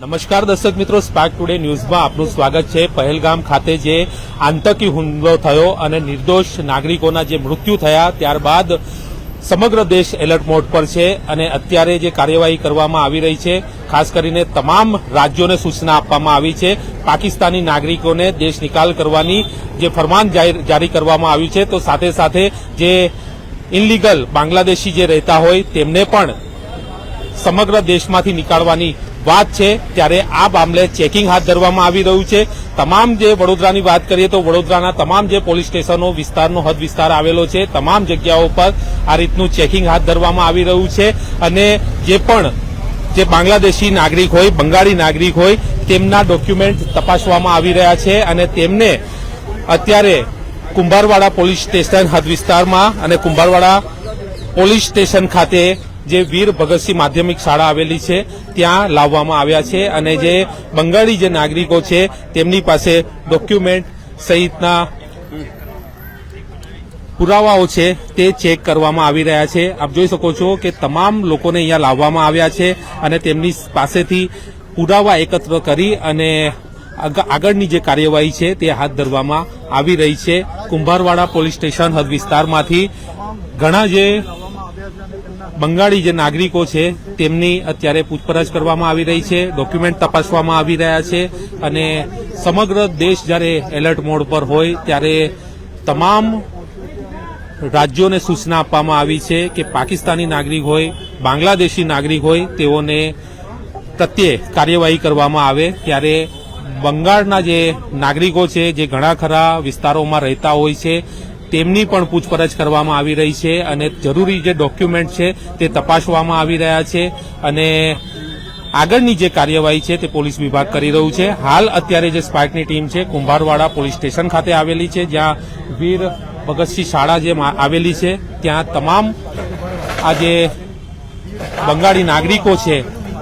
નમસ્કાર દર્શક મિત્રો સ્પાર્ક ટુડે ન્યૂઝમાં આપનું સ્વાગત છે. પહેલગામ ખાતે જે આતંકી હુમલો થયો અને નિર્દોષ નાગરિકોના જે મૃત્યુ થયા, ત્યારબાદ સમગ્ર દેશ એલર્ટ મોડ પર છે અને અત્યારે જે કાર્યવાહી કરવામાં આવી રહી છે, ખાસ કરીને તમામ રાજ્યોને સૂચના આપવામાં આવી છે. પાકિસ્તાની નાગરિકોને દેશ નિકાલ કરવાની જે ફરમાન જારી કરવામાં આવ્યું છે, તો સાથે સાથે જે ઇનલીગલ બાંગ્લાદેશી જે રહેતા હોય, તેમને પણ સમગ્ર દેશમાંથી નીકાળવાની વાત છે, ત્યારે આ મામલે ચેકિંગ હાથ ધરવામાં આવી રહ્યું છે. તમામ જે વડોદરાની વાત કરીએ તો વડોદરાના તમામ જે પોલીસ સ્ટેશનો વિસ્તારનો હદ વિસ્તાર આવેલો છે, તમામ જગ્યાઓ પર આ રીતનું ચેકિંગ હાથ ધરવામાં આવી રહ્યું છે. અને જે પણ જે બાંગ્લાદેશી નાગરિક હોય, બંગાળી નાગરિક હોય, તેમના ડોક્યુમેન્ટ તપાસવામાં આવી રહ્યા છે અને તેમને અત્યારે કુંભારવાડા પોલીસ સ્ટેશન હદ વિસ્તારમાં અને કુંભારવાડા પોલીસ સ્ટેશન ખાતે જે વીર ભગતસિંહ માધ્યમિક શાળા આવેલી છે, ત્યાં લાવવામાં આવ્યા છે અને જે બંગાળી જે નાગરિકો છે, તેમની પાસે ડોક્યુમેન્ટ સહિતના પુરાવાઓ છે તે ચેક કરવામાં આવી રહ્યા છે. આપ જોઈ શકો છો કે તમામ લોકોને અહીંયા લાવવામાં આવ્યા છે અને તેમની પાસેથી પુરાવા એકત્ર કરી અને આગ- આગળની જે કાર્યવાહી છે તે હાથ ધરવામાં આવી રહી છે. કુંભારવાડા પોલીસ સ્ટેશન હદ વિસ્તારમાંથી ઘણા જે બંગાળી જે નાગરિકો છે, તેમની અત્યારે પૂછપરછ કરવામાં આવી રહી છે, ડોક્યુમેન્ટ તપાસવામાં આવી રહ્યા છે અને સમગ્ર દેશ જ્યારે એલર્ટ મોડ પર હોય ત્યારે તમામ રાજ્યોને સૂચના આપવામાં આવી છે કે પાકિસ્તાની નાગરિક હોય, બાંગ્લાદેશી નાગરિક હોય, તેઓને પ્રત્યે કાર્યવાહી કરવામાં આવે ત્યારે બંગાળના જે નાગરિકો છે, જે ઘણા ખરા વિસ્તારોમાં રહેતા હોય છે તેમની પણ પૂછપરછ કરવામાં આવી રહી છે અને જરૂરી જે ડોક્યુમેન્ટ છે તે તપાસવામાં આવી રહ્યા છે અને આગળની જે કાર્યવાહી છે તે પોલીસ વિભાગ કરી રહ્યું છે. હાલ અત્યારે જે સ્પાર્કની ટીમ છે કુંભારવાડા પોલીસ સ્ટેશન ખાતે આવેલી છે, જ્યાં વીર ભગતસિંહ શાળા જે આવેલી છે, ત્યાં તમામ આ જે બંગાળી નાગરિકો છે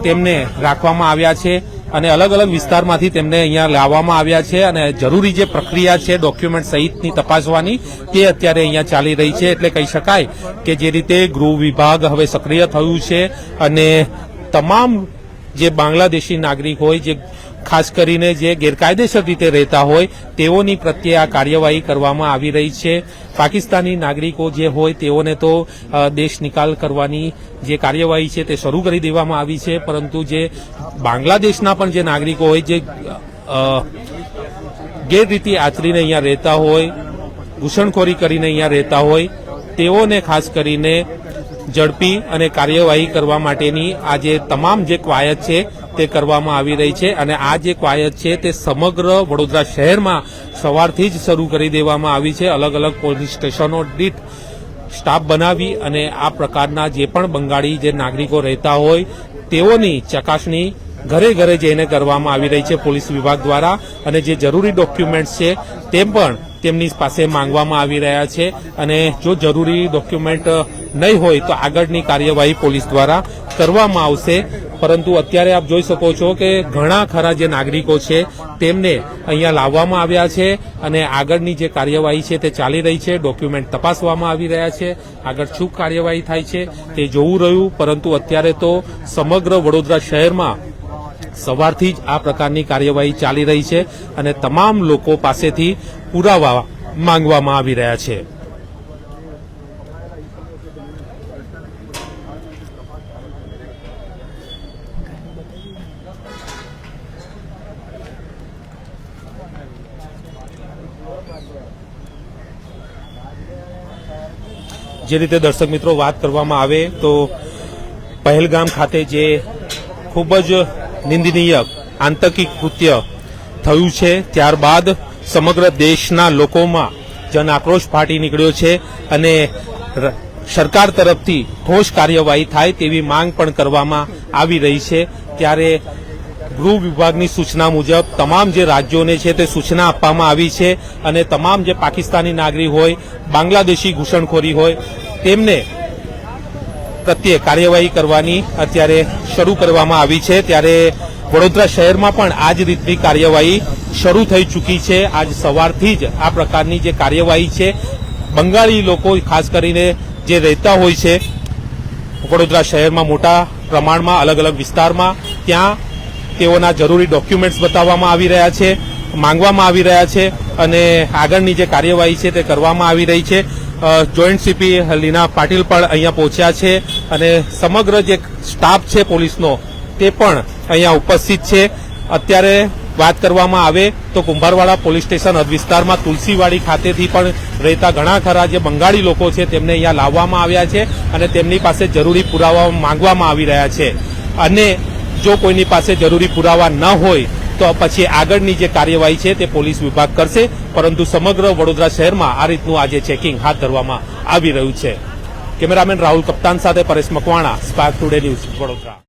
તેમને રાખવામાં આવ્યા છે. અને અલગ અલગ વિસ્તારમાંથી તેમને અહીંયા લાવવામાં આવ્યા છે અને જરૂરી જે પ્રક્રિયા છે ડોક્યુમેન્ટ સહિતની તપાસવાની તે અત્યારે અહીંયા ચાલી રહી છે. એટલે કહી શકાય કે જે રીતે ગૃહ વિભાગ હવે સક્રિય થયું છે અને તમામ જે બાંગ્લાદેશી નાગરિક હોય, જે ખાસ કરીને જે ગેરકાયદેસર રીતે રહેતા હોય, તેઓની પ્રત્યે આ કાર્યવાહી કરવામાં આવી રહી છે. પાકિસ્તાની નાગરિકો જે હોય, તેઓને તો દેશ નિકાલ કરવાની જે કાર્યવાહી છે તે શરૂ કરી દેવામાં આવી છે. પરંતુ જે બાંગ્લાદેશના પણ જે નાગરિકો હોય, જે ગેરરીતિ આચરીને અહીંયા રહેતા હોય, ઘૂસણખોરી કરીને અહીંયા રહેતા હોય, તેઓને ખાસ કરીને ઝડપી અને કાર્યવાહી કરવા માટેની આ જે તમામ જે કવાયત છે તે કરવામાં આવી રહી છે અને આ જે કવાયત છે તે સમગ્ર વડોદરા શહેરમાં સવારથી જ શરૂ કરી દેવામાં આવી છે. અલગ અલગ પોલીસ સ્ટેશનો દીઠ સ્ટાફ બનાવી અને આ પ્રકારના જે પણ બંગાળી જે નાગરિકો રહેતા હોય તેઓની ચકાસણી ઘરે ઘરે જઈને કરવામાં આવી રહી છે પોલીસ વિભાગ દ્વારા અને જે જરૂરી ડોક્યુમેન્ટ્સ છે તે પણ તેમની પાસે માંગવામાં આવી રહ્યા છે. અને જો જરૂરી ડોક્યુમેન્ટ નહીં હોય તો આગળની કાર્યવાહી પોલીસ દ્વારા કરવામાં આવશે. પરંતુ અત્યારે આપ જોઈ શકો છો કે ઘણા ખરા જે નાગરિકો છે તેમને અહીંયા લાવવામાં આવ્યા છે અને આગળની જે કાર્યવાહી છે તે ચાલી રહી છે. ડોક્યુમેન્ટ તપાસવામાં આવી રહ્યા છે. આગળ શું કાર્યવાહી થાય છે તે જોવું રહ્યું. પરંતુ અત્યારે તો સમગ્ર વડોદરા શહેરમાં સવારથી જ આ પ્રકારની કાર્યવાહી ચાલી રહી છે અને તમામ લોકો પાસેથી પુરાવા માંગવામાં આવી રહ્યા છે. જે રીતે દર્શક મિત્રો વાત કરવામાં આવે તો પહેલગામ ખાતે જે ખૂબ જ નિંદનીય આંતકી કૃત્ય થયું છે. ત્યારબાદ સમગ્ર દેશના લોકોમાં જન આક્રોશ ફાટી નીકળ્યો છે અને સરકાર તરફથી ઠોસ કાર્યવાહી થાય તેવી માંગ પણ કરવામાં આવી રહી છે. ત્યારે ગૃહ વિભાગની સૂચના મુજબ તમામ જે રાજ્યોને છે તે સૂચના આપવામાં આવી છે અને તમામ જે પાકિસ્તાની નાગરિક હોય, બાંગ્લાદેશી ઘૂસણખોરી હોય, તેમને પ્રત્યે કાર્યવાહી કરવાની અત્યારે શરૂ કરવામાં આવી છે. ત્યારે વડોદરા શહેરમાં પણ આ જ રીતની કાર્યવાહી શરૂ થઈ ચૂકી છે. આજ સવારથી જ આ પ્રકારની જે કાર્યવાહી છે, બંગાળી લોકો, ખાસ કરીને જે રહેતા હોય છે, વડોદરા શહેરમાં મોટા પ્રમાણમાં અલગ અલગ વિસ્તારમાં, ત્યાં તેઓના જરૂરી ડોક્યુમેન્ટ્સ બતાવવામાં આવી રહ્યા છે, માંગવામાં આવી રહ્યા છે અને આગળની જે કાર્યવાહી છે તે કરવામાં આવી રહી છે. જોઈન્ટ સીપી લીના પાટીલ પણ અહીંયા પહોંચ્યા છે અને સમગ્ર જે સ્ટાફ છે પોલીસનો તે પણ અહીંયા ઉપસ્થિત છે. અત્યારે વાત કરવામાં આવે તો કુંભારવાડા પોલીસ સ્ટેશન વિસ્તારમાં તુલસીવાડી ખાતેથી પણ રહેતા ઘણા ખરા જે બંગાળી લોકો છે તેમને અહીંયા લાવવામાં આવ્યા છે અને તેમની પાસે જરૂરી પુરાવા માંગવામાં આવી રહ્યા છે. અને જો કોઈની પાસે જરૂરી પુરાવા ન હોય તો પછી આગળની જે કાર્યવાહી છે તે પોલીસ વિભાગ કરશે, પરંતુ સમગ્ર વડોદરા શહેરમાં આ રીતનું આજે ચેકિંગ હાથ ધરવામાં આવી રહ્યું છે. કેમેરામેન રાહુલ કપ્તાન સાથે Paresh Makwana, Spark Today News Vadodara.